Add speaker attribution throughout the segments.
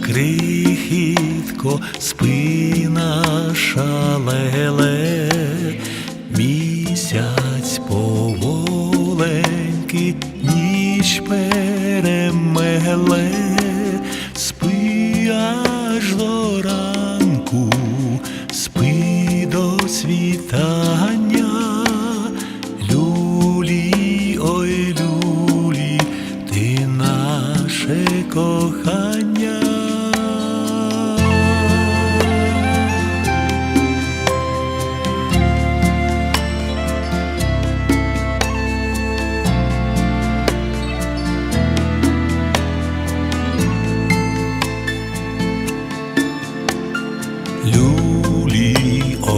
Speaker 1: крихітко спина шалеле, місяць поволеньки, ніч перемеле.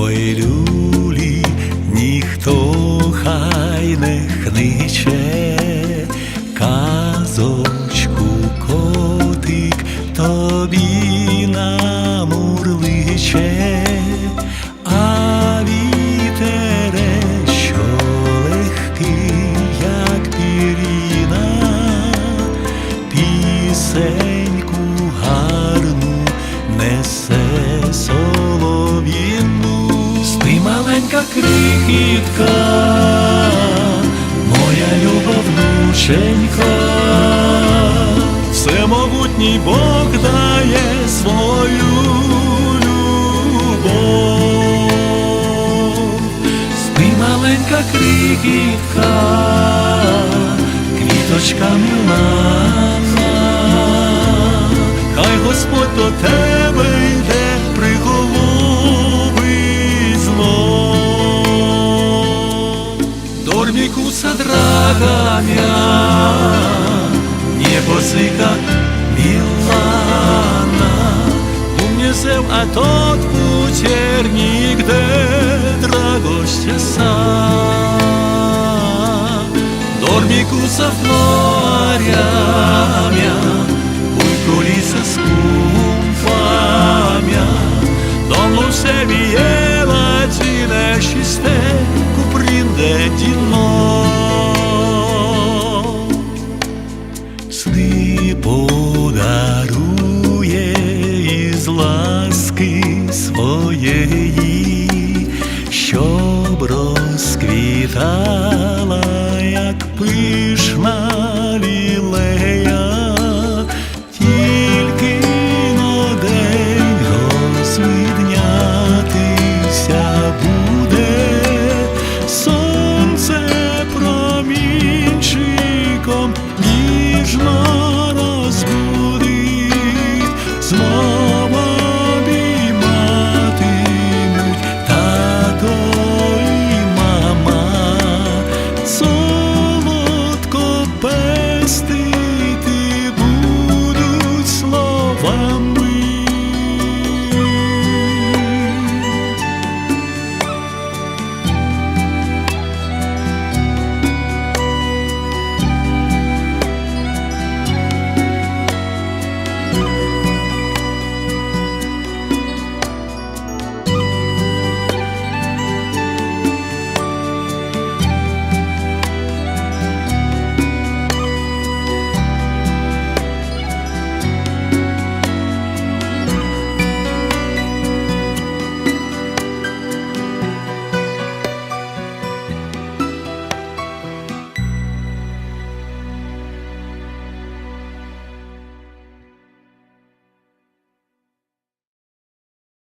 Speaker 1: Ой люлі, ніхто хай не хниче, крихітка, моя люба внученька, всемогутній Бог дає свою любов. Спи, маленька крихітка, квіточка милана, хай Господь до тебе tot puternic de dragoste sa. Dormi cu să 她